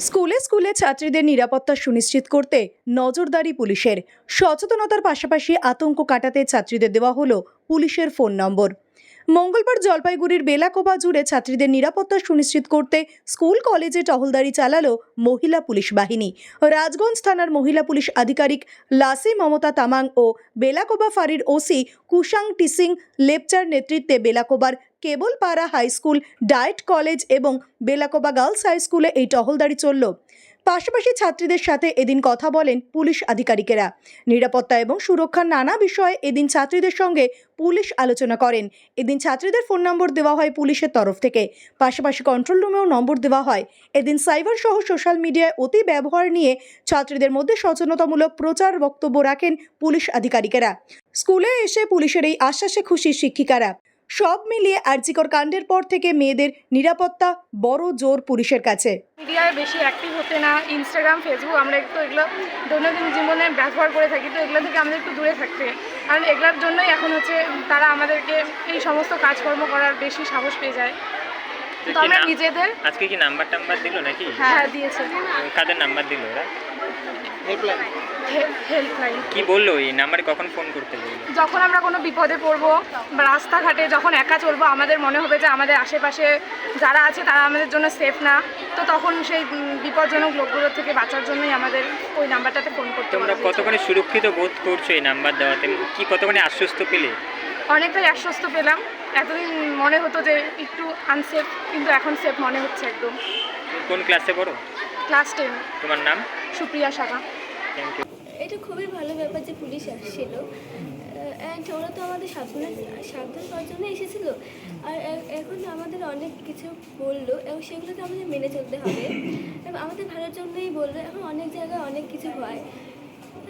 স্কুলে স্কুলে ছাত্রীদের নিরাপত্তা সুনিশ্চিত করতে নজরদারি পুলিশের। সচেতনতার পাশাপাশি আতঙ্ক কাটাতে ছাত্রীদের দেওয়া হলো পুলিশের ফোন নম্বর। মঙ্গলবার জলপাইগুড়ির বেলাকোবা জুড়ে ছাত্রীদের নিরাপত্তা সুনিশ্চিত করতে স্কুল, কলেজে টহলদারি চালালো মহিলা পুলিশ বাহিনী। রাজগঞ্জ থানার মহিলা পুলিশ আধিকারিক লাসি মমতা তামাং ও বেলাকোবা ফাঁড়ির ওসি কুশাং টিসিং লেপচার নেতৃত্বে বেলাকোবার Kebalpara high school DIET college এবং বেলাকোবা গার্লস হাই স্কুলে এই টহলদারি চলল। পাশাপাশি ছাত্রীদের সাথে এদিন কথা বলেন পুলিশ আধিকারিকেরা। নিরাপত্তা এবং সুরক্ষার নানা বিষয়ে এদিন ছাত্রীদের সঙ্গে পুলিশ আলোচনা করেন। এদিন ছাত্রীদের ফোন নম্বর দেওয়া হয় পুলিশের তরফ থেকে। পাশাপাশি কন্ট্রোল রুমেও নম্বর দেওয়া হয়। এদিন সাইবার সহ সোশ্যাল মিডিয়ায় অতি ব্যবহার নিয়ে ছাত্রীদের মধ্যে সচেতনতামূলক প্রচার বক্তব্য রাখেন পুলিশ আধিকারিকেরা। স্কুলে এসে পুলিশের এই আশ্বাসে খুশি শিক্ষিকারা। সব মিলিয়ে আর্জিকর কাণ্ডের পর থেকে মেয়েদের নিরাপত্তা বড় জোর পুলিশের কাছে। মিডিয়ায় বেশি অ্যাক্টিভ হতে না ইনস্টাগ্রাম ফেসবুক আমরা একটু এগুলো দৈনন্দিন জীবনে ব্যবহার করে থাকি তো এগুলো থেকে আমাদের একটু দূরে থাকতে। কারণ এগুলোর জন্যই এখন হচ্ছে তারা আমাদেরকে এই সমস্ত কাজকর্ম করার বেশি সাহস পেয়ে যায়। তো আমরা নিজেদের আজকে কি নাম্বার টাম্বার দিল নাকি? হ্যাঁ দিয়েছে। কাদের নাম্বার দিল ওরা? হেল্পলাইন কি বলল? এই নাম্বারে কখন ফোন করতে বলল যখন আমরা কোনো বিপদে পড়ব বা রাস্তাঘাটে যখন একা চলবো আমাদের মনে হবে যে আমাদের আশেপাশে যারা আছে তারা আমাদের জন্য সেফ না। তো তখন সেই বিপজ্জনক লোকগুলোর থেকে বাঁচার জন্যই আমাদের ওই নাম্বারটাতে ফোন করতে তোমরা কতখানি সুরক্ষিত বোধ করছ এই নাম্বার দেওয়াতে? কি কতখানি আশ্বস্ত পেলে? অনেকটাই আশ্বস্ত পেলাম। এতদিন মনে হতো যে একটু আনসেফ কিন্তু এখন সেফ মনে হচ্ছে একদম। কোন ক্লাসে পড়ো? ক্লাস টেন তোমার নাম? সুপ্রিয়া শাখা এটা খুবই ভালো ব্যাপার যে পুলিশ আসছিল। অ্যান্ড ওরা তো আমাদের সাবধান সাবধান করার জন্য এসেছিল। আর এখন আমাদের অনেক কিছু বলল এবং সেগুলোকে আমাদের মেনে চলতে হবে। এবং আমাদের ভালোর জন্যই বলল এখন অনেক জায়গায় অনেক কিছু হয়।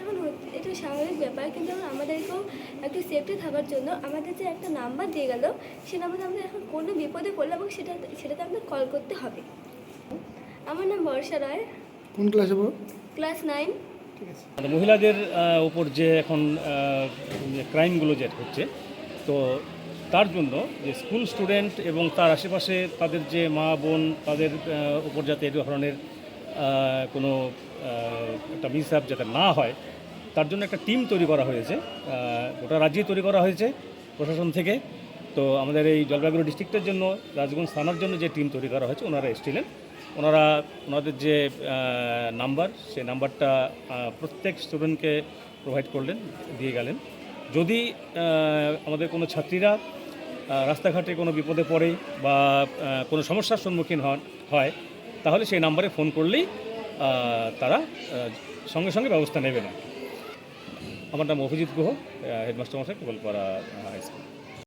এখন এটা স্বাভাবিক ব্যাপার কিন্তু এখন আমাদেরকেও একটু সেফটি থাকার জন্য আমাদের যে একটা নাম্বার দিয়ে গেল সে নাম্বারে আমাদের এখন কোনো বিপদে পড়লে এবং সেটা সেটাতে আমাদের কল করতে হবে। আমার নাম বর্ষা রায়। কোন ক্লাসে পড়ো? Class nine. মানে মহিলাদের উপর যে এখন ক্রাইমগুলো যে হচ্ছে তো তার জন্য যে স্কুল স্টুডেন্ট এবং তার আশেপাশে তাদের যে মা বোন তাদের উপর যাতে এই ধরনের কোনো একটা মিসআপ যাতে না হয় তার জন্য একটা টিম তৈরি করা হয়েছে। গোটা রাজ্যে তৈরি করা হয়েছে প্রশাসন থেকে। তো আমাদের এই জলপাইগুড়ি ডিস্ট্রিক্টের জন্য রাজগঞ্জ থানার জন্য যে টিম তৈরি করা হয়েছে ওনারা এসেছিলেন। ওনারা, ওনাদের যে নাম্বার, সেই নাম্বারটা প্রত্যেক স্টুডেন্টকে প্রোভাইড করলেন, দিয়ে গেলেন। যদি আমাদের কোনো ছাত্রীরা রাস্তাঘাটে কোনো বিপদে পড়ে বা কোনো সমস্যার সম্মুখীন হন, হয়, তাহলে সেই নাম্বারে ফোন করলেই তারা সঙ্গে সঙ্গে ব্যবস্থা নেবে না। আমার নাম অভিজিৎ গুহ হেডমাস্টার মশাই গোপালপাড়া হাই স্কুল।